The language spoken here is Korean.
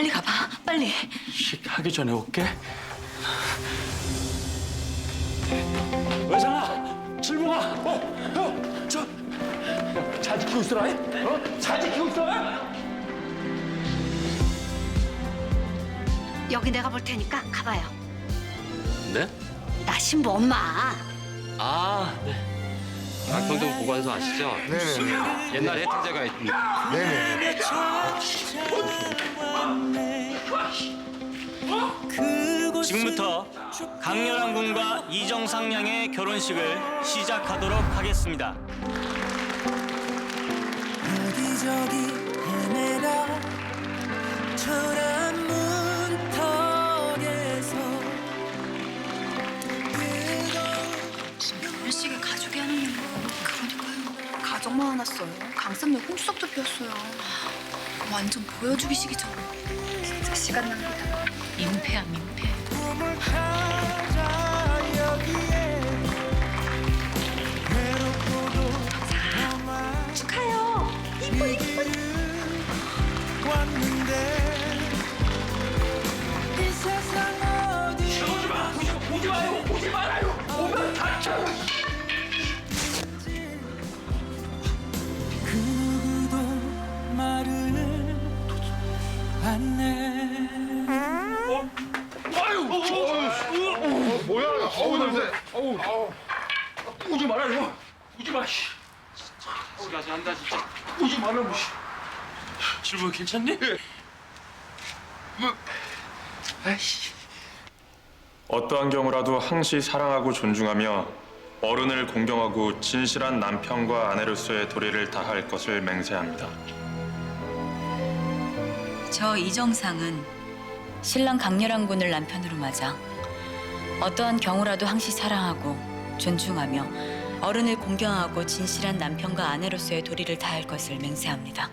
빨리 가봐. 빨리. 식 하기 전에 올게. 외상아, 칠봉아, 어, 형, 저, 야, 잘 지키고 있어라, 이? 어? 잘 지키고 있어. 여기 내가 볼 테니까 가봐요. 네? 나 신부 엄마. 아, 네. 낙평동 보관소 아시죠? 네네. 옛날 혜택제가 있- 네네. 지금부터 강렬한 군과 이정상 양의 결혼식을 시작하도록 하겠습니다. 여기저기 헤매라 초라한 문턱에서 무슨 결혼식에 가족이 하는. 그러니까요. 가족만 화났어요. 강산역 홍수석도 피웠어요. 완전 보여주기식이죠. 진짜 시간 낭비다. 민폐야 민폐. 축하해요 이뻐 이뻐 왔는데 이 세상 어디 오지 마, 오지, 오지 마요, 오지 말아요. 오면 다쳐. 그 아유, 뭐야? 어우 냄새. 어우. 오지 말아요. 오지 마. 씨. 어우, 나 잔다, 진짜. 오지 말라고. 씨. 칠봉 괜찮니? 아이씨. 어떠한 경우라도 항시 사랑하고 존중하며 어른을 공경하고 진실한 남편과 아내로서의 도리를 다할 것을 맹세합니다. 저 이정상은 신랑 강렬한 군을 남편으로 맞아 어떠한 경우라도 항시 사랑하고 존중하며 어른을 공경하고 진실한 남편과 아내로서의 도리를 다할 것을 맹세합니다.